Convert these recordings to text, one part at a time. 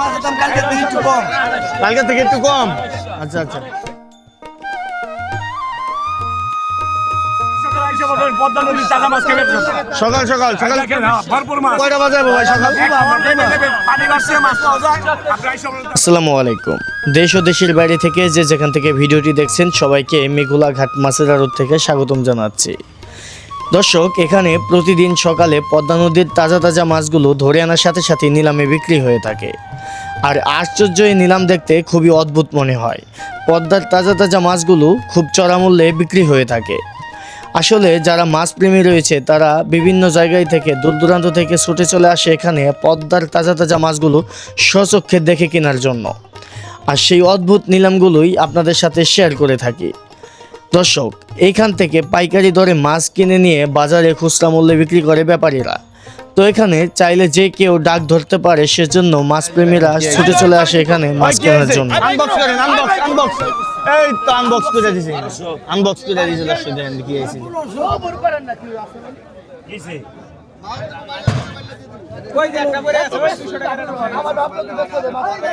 মাছের দাম কালকে থেকে একটু কম। কালকে থেকে একটু কম? আচ্ছা আচ্ছা। সকাল সকাল সকাল কয়টা বাজে ভাই সকাল? আসসালামু আলাইকুম। দেশ ও দেশের বাইরে থেকে যে যেখান থেকে ভিডিওটি দেখছেন সবাইকে মেঘুলা ঘাট মাছের আড়ত থেকে স্বাগতম জানাচ্ছি। দর্শক এখানে প্রতিদিন সকালে পদ্মা নদীর তাজা তাজা মাছগুলো ধরে আনার সাথে সাথে নিলামে বিক্রি হয়ে থাকে। আর আশ্চর্য এই নিলাম দেখতে খুবই অদ্ভুত মনে হয়। পদ্মার তাজা তাজা মাছগুলো খুব চড়া মূল্যে বিক্রি হয়ে থাকে। আসলে যারা মাছ প্রেমী রয়েছে, তারা বিভিন্ন জায়গায় থেকে দূর দূরান্ত থেকে ছুটে চলে আসে এখানে পদ্মার তাজা তাজা মাছগুলো স্বচক্ষে দেখে কেনার জন্য। আর সেই অদ্ভুত নিলামগুলোই আপনাদের সাথে শেয়ার করে থাকি। দর্শক, এইখান থেকে পাইকারি দরে মাছ কিনে নিয়ে বাজারে খুচরা মূল্যে বিক্রি করে ব্যাপারীরা। তো এখানে চাইলে যে কেউ ডাক ধরতে পারে সেজন্য মাছ প্রেমীরা ছুটে চলে আসে এখানে মাছ কেনার জন্য। আনবক্স করেন আনবক্স আনবক্স এই তো আনবক্স করে দিছি। আনবক্স করে দিছি দর্শক দেখেন কি আইছে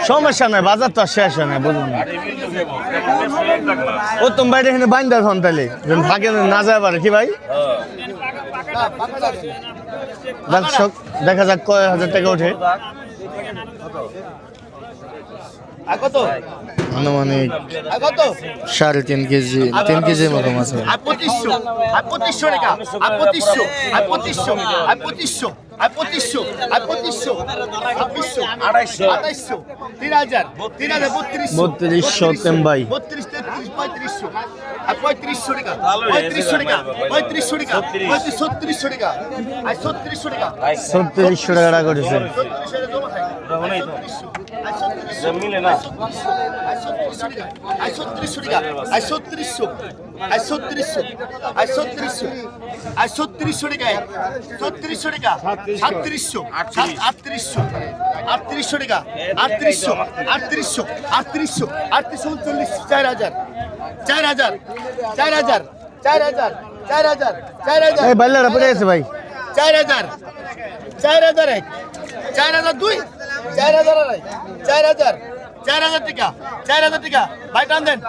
সমস্যা নাই বাজার তো শেষ হয় না বলুন ও তুমি বাইরে এখানে বাইন্দার হন তাহলে। ফাঁকে না যায় পারে কি ভাই? দেখা যাক কয় হাজার টাকা ওঠে। আনুমানিক সাড়ে তিন কেজি তিন কেজির মতো মাছ বত্রিশশো? তেম্বাই। বত্রিশ তেত্রিশ পঁয়ত্রিশশো? আর পঁয়ত্রিশশো টাকা? পঁয়ত্রিশশো টাকা? পঁয়ত্রিশশো পঁয়ত্রিশ ছত্রিশশো টাকা? আর ছত্রিশশো টাকা? ছত্রিশশো টাকা করেছে। মিলে না। চার হাজার চার হাজার চার হাজার চার হাজার চার হাজার এক চার হাজার দুই চার হাজার আড়াই চার হাজার চার হাজার টাকা চার হাজার টাকা। ভাই টান দেন।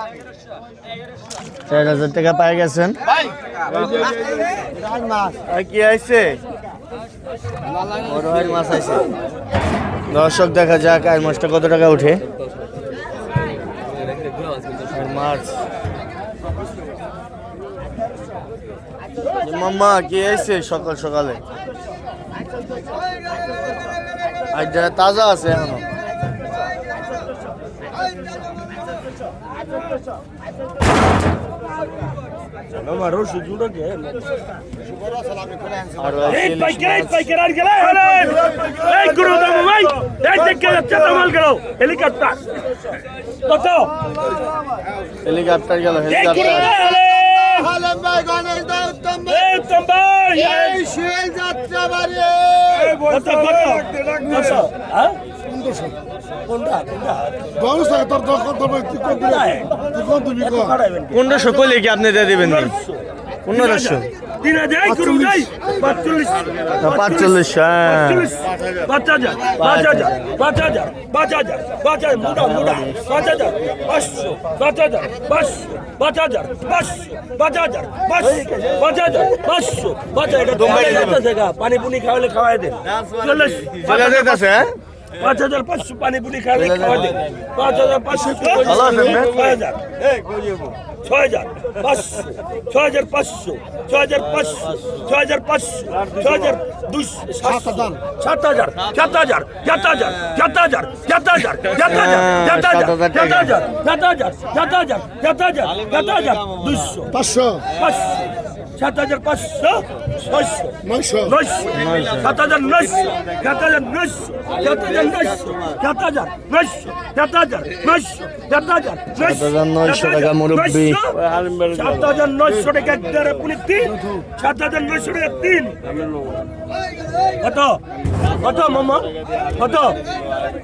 চার হাজার টাকা পাই গেছেন। ভাই। কি আইছে? বড় মাছ আইছে। দর্শক দেখা যাক আর মাছটা কত টাকা উঠে মাছ। মাম্মা কি আইছে সকাল সকালে? আর যারা তাজা আছে এখনও? Mama Roshi Judo game. Hey, Paikar, Paikar, Hey, Guru Dama, why? Hey, take care of Chatamal Garo. Helicopter. Toto. Helicopter Garo. Helicopter. Halam ভাই গণেশ দা উত্তম ভাই এই উত্তম ভাই এই শিয়াল যাত্রা বাড়ি কত কত কত হ্যাঁ 1500 পনেরোশো কইলে কি? আপনি দিয়ে দিবেন পনেরোশো। পাঁচচল্লিশ। হ্যাঁ পাঁচ হাজার পাঁচ হাজার পাঁচ হাজার পাঁচ হাজার পাঁচ হাজার মুড়া মুড়া। পাঁচ হাজার পাঁচশো। পাঁচ হাজার পাঁচশো। পাঁচ হাজার পাঁচশো। পাঁচ হাজার পাঁচশো পাঁচ হাজার পাঁচশো পাঁচ হাজার পানি পুনি খাওয়ালে খাওয়াই দেন। চল্লিশ। চলে যেতেছে হ্যাঁ পাঁচ হাজার পাঁচশো পানি পুনি খাওয়ালে খাওয়াই দেন পাঁচ হাজার পাঁচশো ভালো আছেন, না? ছয় হাজার ছয় হাজার পাঁচশো ছয় হাজার পাঁচশো ছয় হাজার পাঁচশো ছয় হাজার পাঁচশো ছয় হাজার দুশো সাত হাজার সাত হাজার সাত হাজার সাত হাজার সাত হাজার সাত হাজার সাত হাজার সাত হাজার সাত হাজার সাত হাজার সাত হাজার সাত হাজার সাত হাজার দুশো পাঁচশো পাঁচশো সাত হাজার পাঁচশো ছয়শো নয়শো নয়শো সাত হাজার নয়শো সাত হাজার নয়শো সাত হাজার নয়শো সাত হাজার নয়শো সাত হাজার নয়শো সাত হাজার নয়শো টাকা মুরব্বি। সাত হাজার নয়শো টাকা একটা পুনি তিন সাত হাজার নয়শো টাকা তিন কত কত মামা কত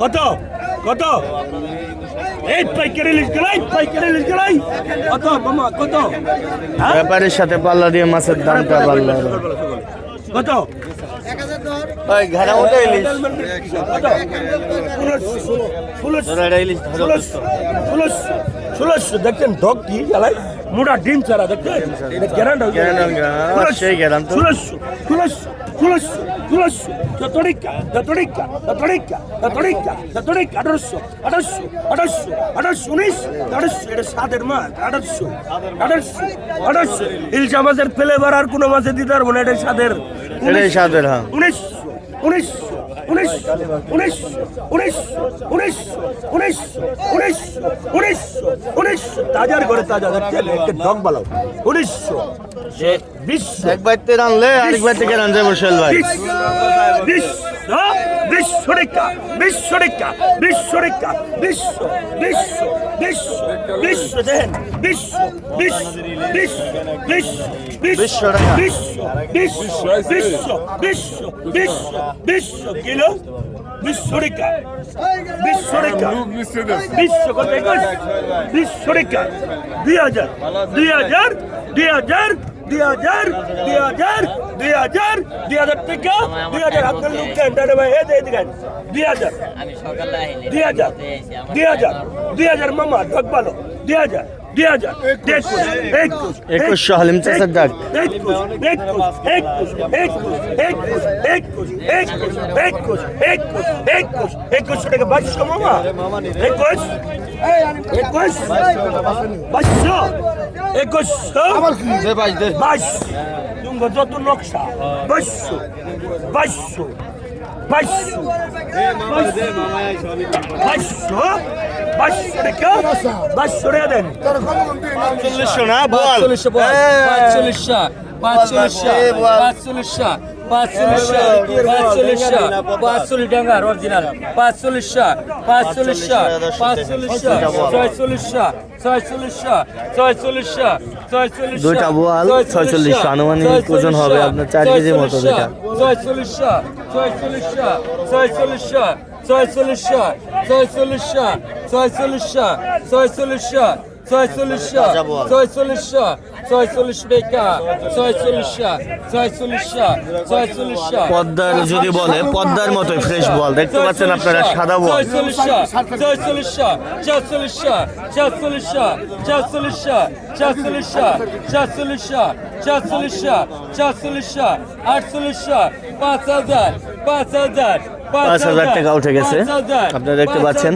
কত কত হ্যাঁ? ব্যাপারের সাথে পাল্লা দিয়ে মাছের দামটা পাল্লা। কত? দেখছেন ঢক কি জ্বালায়? মোটা ডিম ছাড়া দেখতে গ্যারান্ড আঠারোশো আঠারোশো আঠারোশো আঠারোশো উনিশ আঠারোশো। এটা সাদের মাছ আঠারোশো আঠারোশো আঠারোশো। ইলশা মাছের ফ্লেভার আর কোনো মাছে দিতে পারব না এটা সাদের উনিশ সাদের হ্যাঁ। উনিশ উনিশ উনিশশো উনিশশো উনিশশো উনিশশো উনিশশো উনিশশো উনিশশো উনিশশো তাজার করে তাজা একটা ডগ বালাও। উনিশশো বিশশো এক বাইতে রানলে আরেক বাইতে রানছে বসেল ভাই। বিশ্ব বিশ্ব রেখা বিশ্ব রেখা বিশ্ব বিশ্ব বিশ্ব বিশ্ব দেখেন বিশ্ব বিশ্ব বিশ্ব বিশ্ব বিশ্ব। বিশ্ব বিশ্ব বিশ্ব বিশ্ব বিশ্ব বিশ্ব কিলো বিশ্ব রেখা বিশ্ব কত একুশ বিশ্ব দুই হাজার দুই হাজার দুই হাজার দুই হাজার দুই হাজার দুই হাজার দুই হাজার টাকা দুই হাজার আপনার লোক দাদা ভাই এই দেন দুই হাজার দুই হাজার দুই হাজার দুই হাজার মামা ঢকবালো দুই হাজার। একুশশো হালিম চাষের ডাক একুশশো টাকা বাইশশো মামা একুশ একুশ বাইশশো একুশশো বাইশ যত নকশা বাইশশো বাইশশো বাইশশো বাইশশো বাইশশো টাকা বাইশশো টাকা দেন। চল্লিশশো না? বল। পাঁচচল্লিশশো পাঁচচল্লিশশো পাঁচচল্লিশশো পাঁচচল্লিশশো পাঁচচল্লিশশো পাঁচচল্লিশশো পাঁচচল্লিশ ডাঙ্গার অরিজিনাল পাঁচচল্লিশশো পাঁচচল্লিশশো পাঁচচল্লিশশো ছয়চল্লিশশো ছয়চল্লিশশো ছয়চল্লিশশো ছয়চল্লিশশো দুইটা বোয়াল, ছয়চল্লিশশো, আনুমানিক ওজন হবে আপনার চার কেজির মতো দুইটা। ছয়চল্লিশশো ছয়চল্লিশশো ছয়চল্লিশশো ছয়চল্লিশশো ছয়চল্লিশশো ছয়চল্লিশশো ছয়চল্লিশশো ছয়চল্লিশশো ছয়চল্লিশশো ছয়চল্লিশ টাকা ছয়চল্লিশশো ছয়চল্লিশশো ছয়চল্লিশশো পদ্মার যদি বলে পদ্মার মতোই ফ্রেশ বল দেখতে পাচ্ছেন আপনারা সাদা বল ছয়চল্লিশশো ছয়চল্লিশশো সাতচল্লিশশো সাতচল্লিশশো সাতচল্লিশশো সাতচল্লিশশো সাতচল্লিশশো সাতচল্লিশশো সাতচল্লিশশো আটচল্লিশশো পাঁচ হাজার পাঁচ হাজার পাঁচ হাজার টাকা উঠে গেছে। আপনারা দেখতে পাচ্ছেন।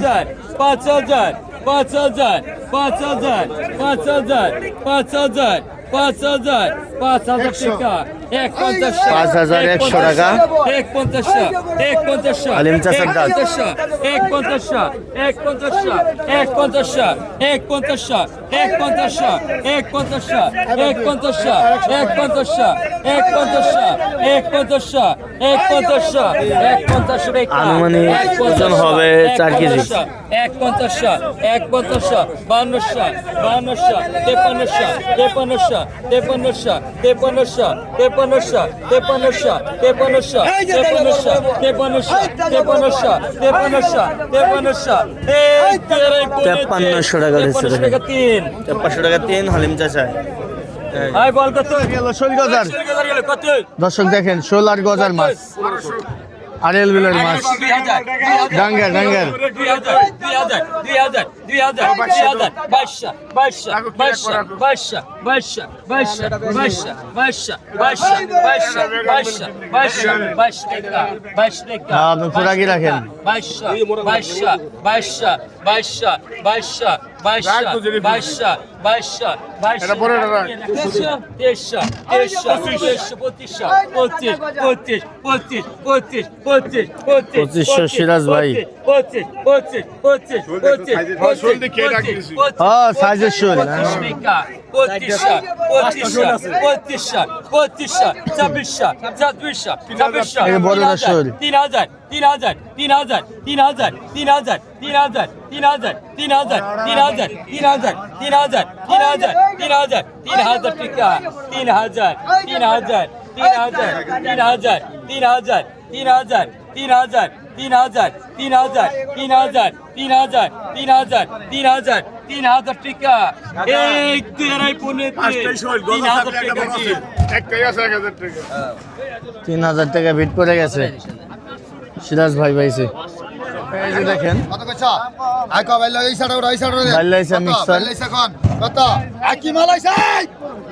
পাঁচ হাজার পাঁচ হাজার পাঁচ হাজার পাঁচ হাজার পাঁচ হাজার পাঁচ হাজার পাঁচ হাজার টাকা পাঁচ হাজার একশো টাকা। এক পঞ্চাশ এক পঞ্চাশ আলিম চাচার ডাক। এক পঞ্চাশ এক পঞ্চাশ এক পঞ্চাশ এক পঞ্চাশ এক পঞ্চাশ এক পঞ্চাশ এক পঞ্চাশ এক পঞ্চাশ এক পঞ্চাশ এক পঞ্চাশ এক পঞ্চাশ এক পঞ্চাশ আনুমানিক ওজন হবে চার কেজি। এক পঞ্চাশ এক পঞ্চাশ বান্নশো বান্নশো তেপান্নশো তেপান্নশো তেপান্নশো তেপান্নশো তেপান্নশো তেপান্নশো তেপান্নশো তেপান্নশো তেপান্নশো তেপান্নশো তেপান্নশো তেপান্নশো তেপ্পান্নশো টাকা দিচ্ছে টাকা তিন। পাঁচশো টাকা তিন হালিম কত? দর্শক দেখেন শোল গজার মাছ। আড়েল বিলের মাছ ডাঙ্গার ডাঙ্গার আপনি খোরাকি রাখেন বাইশা বাইশা বাইশা বাইশা বাইশা পঁচিশশো সিরাজ ভাই সাইজের শোল তিন হাজার তিন হাজার তিন হাজার তিন হাজার তিন হাজার তিন হাজার তিন হাজার তিন হাজার তিন হাজার তিন হাজার তিন হাজার তিন হাজার তিন হাজার তিন হাজার টাকা তিন হাজার তিন হাজার তিন হাজার তিন হাজার তিন হাজার তিন হাজার তিন হাজার তিন হাজার তিন হাজার তিন হাজার তিন হাজার তিন হাজার তিন হাজার তিন হাজার টাকা পনেরো তিন হাজার টাকা তিন হাজার টাকা বিট পড়ে গেছে সিরাজ ভাই পাইছে এই যে দেখেন। কত কইছ? আই কো ভাই লই সাড়া ওই সাড়া রে ভাই লাইসা মিক্সার লাইসা কোন কত? আকি মালাইসা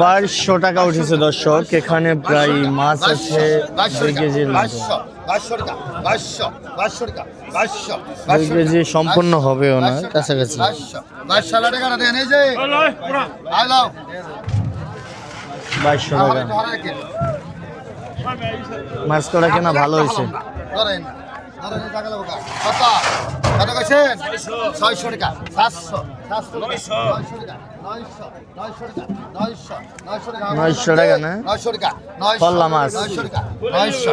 বারশো টাকা উঠেছে দর্শক এখানে প্রায় মাছ আছে দুই কেজির দুই কেজি সম্পূর্ণ হবে ওনার কাছাকাছি। বাইশশো টাকা মাছ করা কেনা ভালো হয়েছে? কত? কত কইছেন? ছয়শো। টাকা। সাতশো। নয়শো। টাকা। নয়শো। নয়শো টাকা। নয়শো। নয়শো টাকা। নয়শো টাকা? নয়শো টাকা। নয়শো।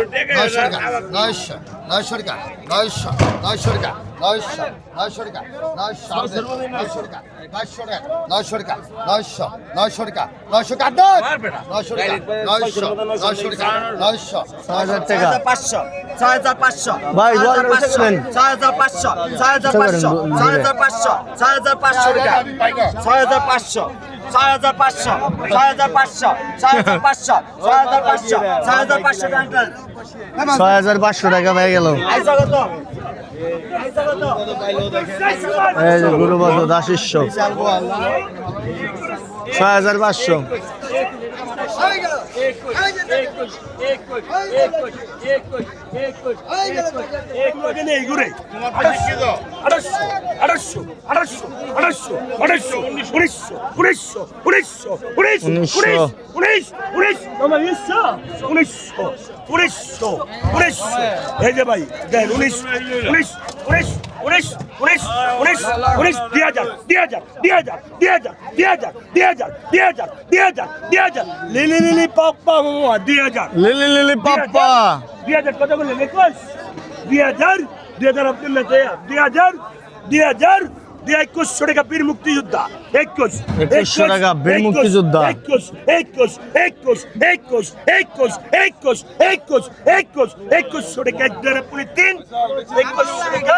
টাকা। নয়শো। নয়শো টাকা নয়শো নয়শো টাকা নয়শো নয়শো টাকা নয়শো নয়শো টাকা নয়শো টাকা নয়শো টাকা নয়শো টাকা নয়শো টাকা নয়শো কাটবে নয়শো টাকা নয়শো নয়শো টাকা নয়শো ছয় হাজার টাকা পাঁচশো ছয় হাজার পাঁচশো ভাই। ছয় হাজার পাঁচশো ছয় হাজার পাঁচশো ছয় হাজার পাঁচশো ছয় হাজার পাঁচশো টাকা ছয় হাজার পাঁচশো ছয় হাজার পাঁচশো ছয় হাজার পাঁচশো ছয় হাজার পাঁচশো ছয় হাজার পাঁচশো ছয় হাজার পাঁচশো টাকা ছয় হাজার পাঁচশো টাকা পেয়ে গেল। এই যে ছয় হাজার পাঁচশো। উনিশশো। উনিশশো উনিশশো ভাই উনিশশো উনিশ উনিশ উনিশশো উনিশ উনিশ উনিশ উনিশ দুই হাজার দুই হাজার দুই হাজার দুই হাজার দুই হাজার দুই হাজার দুই হাজার দুই হাজার দুই হাজার লিলি লিলি পাপ্পা মামা দুই হাজার লিলি লিলি পাপ্পা দুই হাজার কত বললেন একুশ দুই হাজার দুই হাজার আব্দুল্লাহ তৈয়া দুই হাজার দুই হাজার দুই একুশশো টাকা বীর মুক্তিযোদ্ধা একুশ একুশশো টাকা বীর মুক্তিযোদ্ধা। একুশ একুশ একুশ একুশ একুশ একুশ একুশ একুশ একুশশো টাকা এক দেড় পুনে তিন একুশশো টাকা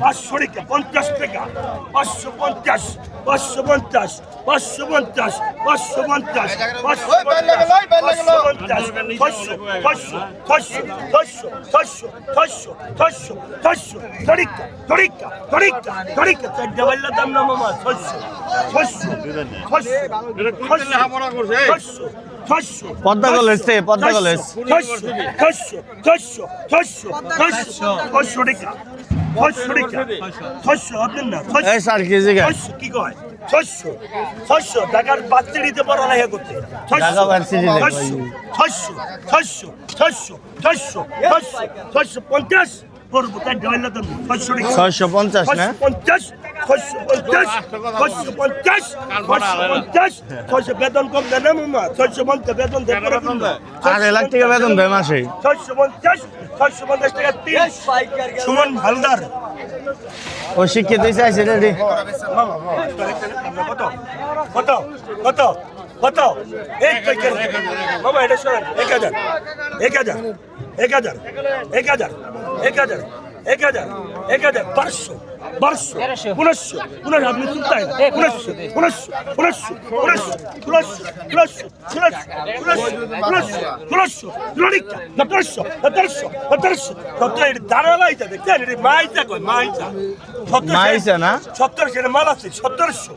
পাঁচশো টাকা পঞ্চাশ টাকা পাঁচশো পঞ্চাশ পাঁচশো পঞ্চাশ পাঁচশো পঞ্চাশ পাঁচশো পঞ্চাশ পাঁচশো পঞ্চাশ পাঁচশো পঞ্চাশ ছয়শো ছয়শো ছয়শো ছয়শো ছয়শো ছয়শো ছয়শো তরিকা তরিকা তরিকা তরিকা চারটা বাল্লা দাম না মামা ছয়শো ছয়শো ছয়শো ছয়শো ছয়শো পদ্মা কলেজ থেকে, পদ্মা কলেজ। ছয়শো ছয়শো ছয়শো ছয়শো ছয়শো ছয়শো টাকা ছয়শো টাকা। ছয়শো আপনার না ছয়শো। কেজি ছয়শো কি কয়? ছয়শো ছয়শো টাকার বাচ্চা দিতে পারো না হে করতে ছয়শো ছয়শো ছয়শো ছয়শো ছয়শো ছয়শো ছয়শো পঞ্চাশ ছয়শো পঞ্চাশ না? পঞ্চাশ ছয়শো পঞ্চাশ ছয়শো পঞ্চাশ ছয়শো পঞ্চাশ ছয়শো বেতন কম দেয় না মামা ছয়শো পঞ্চাশ বেতন দেয় আড়াই লাখ টাকা বেতন দেয় মাসে। ছয়শো পঞ্চাশ ছয়শো পঞ্চাশ টাকা তিন। সুমন হালদার। ও শিক্ষিত হয়েছে আছে রেডি কত? কত? কত? কত? এক প্যাকেট মামা এটা শোনেন এক হাজার। এক হাজার। এক হাজার। এক হাজার। एक हजार एक हजार एक हजार पाचशे बारशे उन्नासशे उन्हा आपली चुकताय उन्नासशे उन्नासशे उन्नासशे उन्नासशे उन्नासशे উনিশশো সতেরোশো সতেরোশো সতেরো এটা দাঁড়ালাই যাবে মাইচা কয় মাইচা সতেরোশো না সতেরোশো এটা মাল আছে সতেরোশো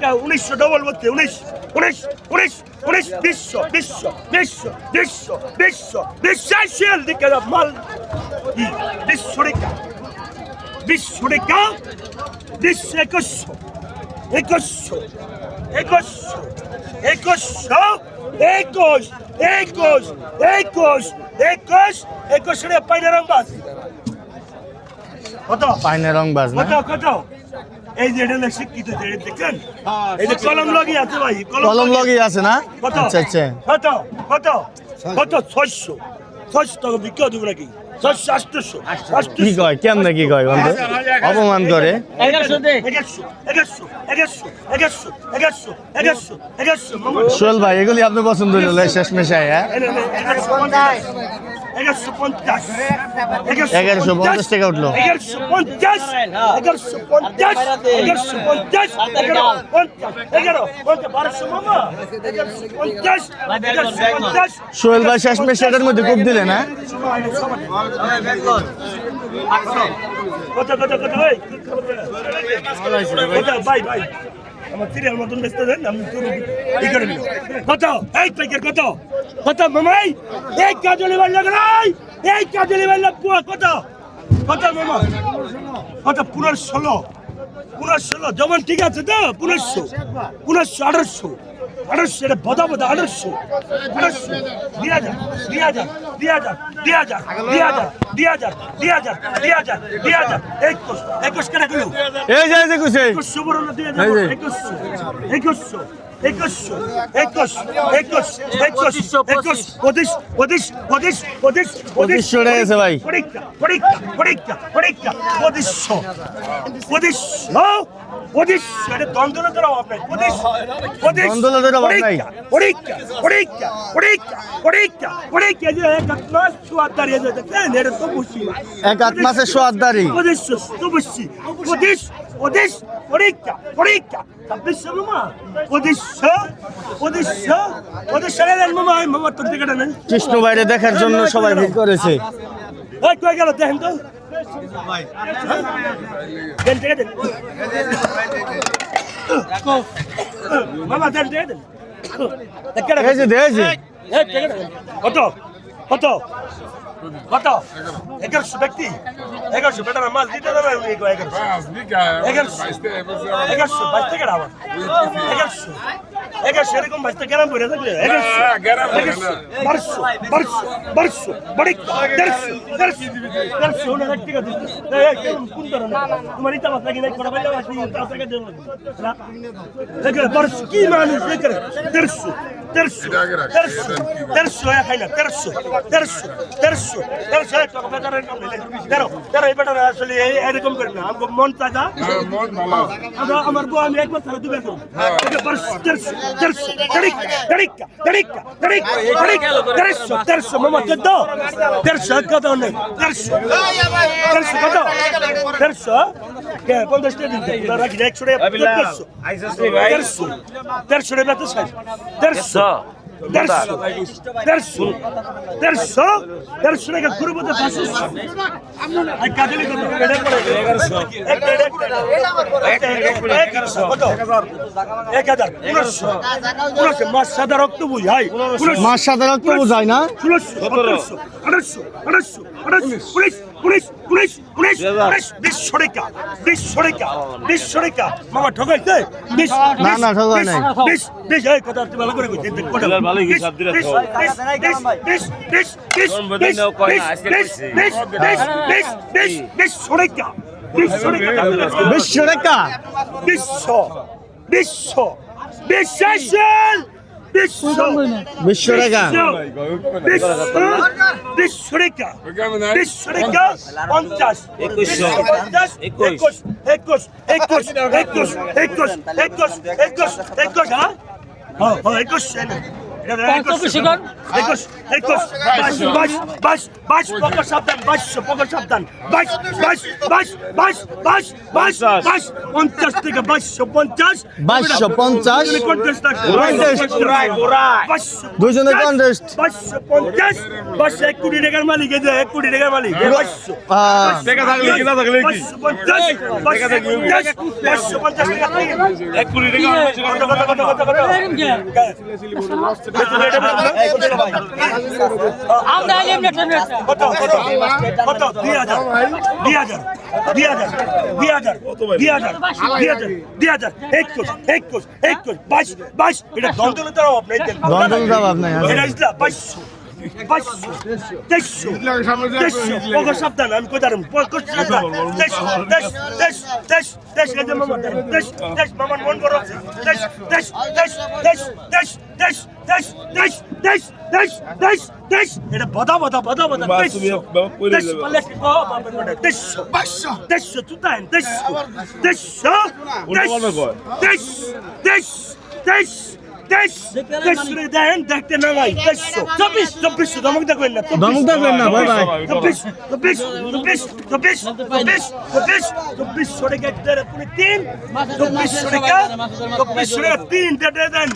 হ্যাঁ, উনিশশো ডবল বলতে উনিশ উনিশ উনিশ বিশ্ব বিশ্ব বিশ্ব বিশ্ব বিশ্ব বিশ্বাসের দিকে মাল। বিশ্ব রেখা বিশ্ব রেখা বিশ্ব একুশশো একুশশো একুশশো একুশশো একুশ একুশ একুশ একুশ একুশ রে পাইনে রংবাস কত? পাইনে রং বাজ কত কত? এই যে এটা শিক্ষিত যে দেখেন? এই যে কলম লাগিয়ে আছে ভাই কলম লগি। আছে না? কত? আচ্ছা আচ্ছা। কত? কত? কত? ছয়শো। ছয়শো টাকা বিক্রি দেবো নাকি কি? কয়? কেমনে কি কয় বন্ধু? অপমান করে। এগারোশো এগারোশো এগারোশো এগারোশো এগারোশো এগারোশো এগারোশো মামা। সোহেল ভাই এগুলি আপনি পছন্দ হইল শেষ মেশায় হ্যাঁ এগারোশো পঞ্চাশ। এগারোশো পঞ্চাশ টাকা উঠল। এগারোশো পঞ্চাশ। এগারোশো পঞ্চাশ। এগারোশো পঞ্চাশ। এগারো পঞ্চাশ। এগারো। পঞ্চাশ বারোশো মামা। এগারোশো পঞ্চাশ। এগারোশো পঞ্চাশ। সোহেল ভাই শেষ মেশাটার মধ্যে খুব দিলে না কত কত কত ওই ভাই ভাই। আমার সিরিয়াল মতন ব্যস্ত দেন, আমি করে নিও কত? এই প্যাকেট কত? কত মামাই এই? কাজলি বাল লাগাই এই কাজলি বাল পুয়া কত? কত, মামা? কত, পুনর ষোলো? পুনর ষোলো যেমন ঠিক আছে তো? পুনর্শো পুনর্শো আঠারোশো আঠারোশো এটা বদা বদা আঠারোশো আঠারোশো দুই হাজার দুই হাজার দুই হাজার দুই হাজার দুই হাজার দুই হাজার দুই হাজার দুই হাজার দুই হাজার একুশ একুশ গেল এই যে একুশ একুশশো বড় না দুই হাজার। একুশশো একুশশো একুশশো একুশ একুশ একুশ একুশ পঁচিশ পঁচিশ পঁচিশ পঁচিশ পঁচিশশো টাকা গেছে ভাই। পরীক্ষা পরীক্ষা পরীক্ষা পরীক্ষা পঁচিশশো পঁচিশশো পঁচিশশো। এটা দ্বন্দ্ব না ধরো আপনার পঁচিশ পরীক্ষা পরীক্ষা পরীক্ষা পরীক্ষা পরীক্ষা যে এক হাত মাস চুয়ার দাঁড়িয়ে যেতে এটা তো বুঝি। এক আট মাসের সোয়াদদারি। পঁচিশশো চব্বিশশো পঁচিশ পঁচিশ পরীক্ষা পরীক্ষা। ছাব্বিশশো মামা পঁচিশশো? পঁচিশশো? পঁচিশশো মামা মামার তোর টিকিট নেন কৃষ্ণ বাইরে দেখার জন্য সবাই ভিড় করেছে। এই কই গেল? দেখেন তো। মামা টিকিট দেন। কত কত কত? এগারোশো ব্যক্তি? এগারোশো বেটার মাছ দিতে দেবে এগারোশো। এগারোশো। বাইশ থেকে আবার। এগারোশো। এরকম বাইশ থেকে গ্রাম করে থাকলে বারোশো বারোশো বারোশো বাড়ি দেড়শো দেড়শো দেড়শো না এক টাকা দিচ্ছে। কোন ধরনের? তোমার ইটা মাছ লাগি নাই করা বাইলে আসি তার থেকে দেবো। না। এগারো বারোশো কি মানুষ এগারো দেড়শো দেড়শো দেড়শো দেড়শো এক খাই না দেড়শো দেড়শো দেড়শো দেড়শো এক টাকা বেটারের কাম নেই তেরো তেরো এই বেটার আসলে এই- এরকম করে না। আমার মন তাজা। আমার আমার বউ আমি একবার তারা দুবে করব দেড়শো। درسوا دريكا دريكا دريكا دريكا دريكا درسوا درسوا ماما قدو درسوا قدو ني درسوا درسوا قدو درسوا كيف كنت اشتري راكي لك شويه درسوا درسوا درسوا درسوا দেড়শো দেড়শো মাস সাদা রক্ত বুঝায় না? ষোলোশো উনিশ উনিশ উনিশ উনিশ বিশ রেখা বিশ রেখা বিশ রেখা মামা ঠকাইছে বিশ না, না, ঠকাই নাই। বিশ বিশ এই কথা তুই ভালো করে কইছিস ভালো বিশ বিশ বিশ বিশ বিশ বিশ বিশ বিশ বিশ বিশ বিশ বিশ বিশ রেখা বিশ রেখা বিশ্ব বিশ্ব বিশ্ব বিশ্ব রেখা বিশ্ব বিশ্বরেখা পঞ্চাশ। পঞ্চাশ। একুশ। একুশ। একুশ। একুশ। একুশ। একুশ। একুশ। একুশ। হ্যাঁ হ্যাঁ একুশ। পঞ্চাশ থেকে বাইশশো পঞ্চাশ বাইশশো পঞ্চাশ দুজনে কন্টেস্ট বাইশশো পঞ্চাশ বাইশশো এক কোটি টাকার মালিক এই যে এক কোটি টাকার মালিক বাইশশো থাকলে কি না থাকলে কি পঞ্চাশ বাইশশো পঞ্চাশ টাকা এক কোটি টাকা আমরা কত কত কত দুই হাজার দুই হাজার দুই হাজার দুই হাজার দুই হাজার দুই হাজার দুই হাজার একুশ একুশ একুশ বাইশ বাইশ এটা দন্তলতার অভাব নেই দন্তলতার অভাব নাই। এটা ইসলাম বাইশশো বাইশশো তেইশশো তেইশশো পকর সাবধান আমি তেইশ তেইশ মামার মন বড় তেইশ তেইশ তেইশ তেইশ তেইশ তেইশ তেইশ তেইশ তেইশ তেইশ তেইশ তেইশ এটা বদা বদা বদা বদা তেইশশো তেইশ পালে কি বাপের বেটা তেইশশো বাইশশো তেইশশো তুতান তেইশ তেইশ তেইশ তেইশ তেইশ করে দেন দেখতে না ভাই তেইশশো চব্বিশ চব্বিশশো ধমক দেখবেন না ধমক দেখবেন না, ভাই, ভাই। চব্বিশ চব্বিশ চব্বিশ চব্বিশ চব্বিশ চব্বিশ চব্বিশ সরে গেছে আপনি তিন চব্বিশ সরে গেছে চব্বিশ সরে তিন দেটে দেন।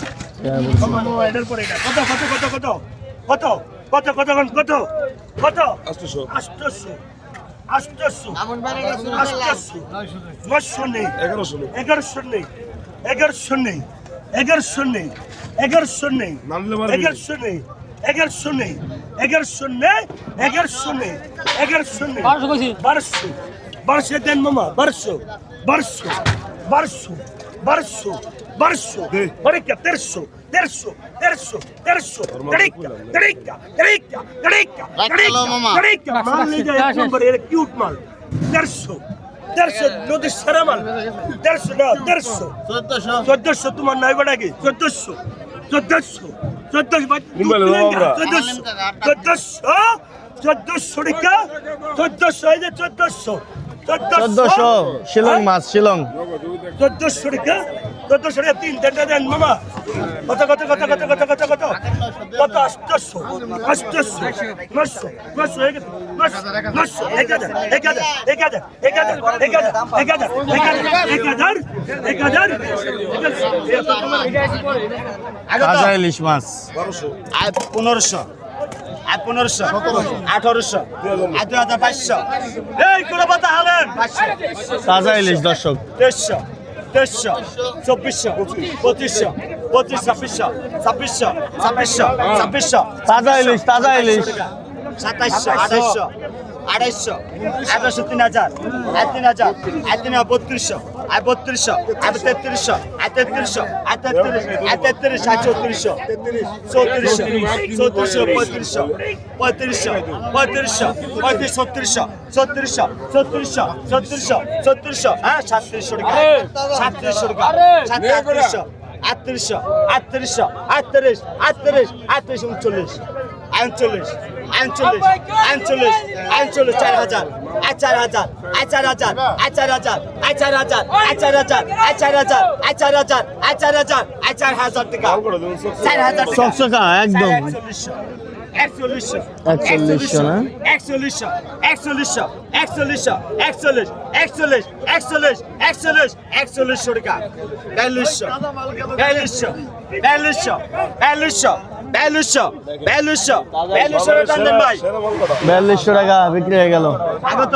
এটার পরে এটা। কত কত কত কত? কত? কত কত কত কত? আষ্টশো। আষ্টশো। আষ্টশো। আষ্টশো। নশো নেই। এগারোশো নেই। এগারোশো নেই। এগারোশো নেই। এগারোশো নেই এগারোশো নেই এগারোশো নেই এগারোশো নেই এগারোশো নেই এগারোশো নেই এগারোশো নেই বারোশো কইছি। বারোশো দেন মামা বারোশো বারোশো বারোশো বারোশো বারোশো। বারিকা তেরোশো তেরোশো তেরোশো তেরোশো। তেরিকা তেরিকা তেরিকা তেরিকা তেরিকা তেরিকা মাল নিয়ে যায় এক নম্বর এর কিউট মাল দেড়শো দেড়শো নদীর সেরা মাল। দেড়শো না দেড়শো। চোদ্দশো। তোমার নাই বেটা কি? চোদ্দশো চোদ্দশো চোদ্দশো চোদ্দশো চোদ্দশো চোদ্দশো টাকা চোদ্দশো এই যে চোদ্দশো। চোদ্দশো শিলং মাছ শিলং চোদ্দশো টাকা চোদ্দশো টাকা তিন তিনটা দেন মামা কত কত কত কত কত কত কত কত আষ্টশো আষ্টশো নশো নশো এক নশো এক হাজার এক হাজার এক হাজার এক হাজার এক হাজার এক হাজার এক হাজার এক হাজার এক হাজার তাজা ইলিশ মাছ পনেরোশো আর পনেরোশো। আঠারোশো। আর দুই হাজার বাইশশো এই কোনো কথা হলেন? তাজা ইলিশ দর্শক। তেইশশো তেইশশো চব্বিশশো। পঁচিশশো। পঁচিশ ছাব্বিশশো। ছাব্বিশশো। ছাব্বিশশো। ছাব্বিশশো। তাজা ইলিশ তাজা ইলিশ। সাতাইশশো আঠাইশশো আড়াইশো আঠারোশো তিন হাজার, আর তিন হাজার, আর তিন বত্রিশশো, আর বত্রিশশো, আর তেত্রিশশো আর তেত্রিশশো, আর তেত্রিশ আর তেত্রিশ, আর চৌত্রিশশো চৌত্রিশশো চৌত্রিশশো, পঁয়ত্রিশশো পঁয়ত্রিশশো পঁয়ত্রিশশো, পঁয়ত্রিশ, ছত্রিশশো ছত্রিশশো ছত্রিশশো ছত্রিশশো ছত্রিশশো হ্যাঁ সাতত্রিশশো টাকা সাতত্রিশশো টাকা, সাতত্রিশশো, আটত্রিশশো আটত্রিশশো, আটত্রিশ আটত্রিশ আটত্রিশ, উনচল্লিশ। আটচল্লিশ আটচল্লিশ আটচল্লিশ আটচল্লিশ চার হাজার আট চার হাজার আট চার হাজার আট চার হাজার আট চার হাজার আট চার হাজার আট চার হাজার আট চার হাজার আট চার হাজার আট চার হাজার টাকা। চার হাজার টাকা। একদম। একচল্লিশশো একচল্লিশশো একচল্লিশশো না? একচল্লিশশো একচল্লিশশো একচল্লিশশো একচল্লিশ একচল্লিশ একচল্লিশ একচল্লিশ একচল্লিশশো টাকা। বিয়াল্লিশশো বিয়াল্লিশশো বিয়াল্লিশশো বিয়াল্লিশশো। বিয়াল্লিশশো বিয়াল্লিশশো বিয়াল্লিশশো টাকা বিক্রি হয়ে গেল। আগত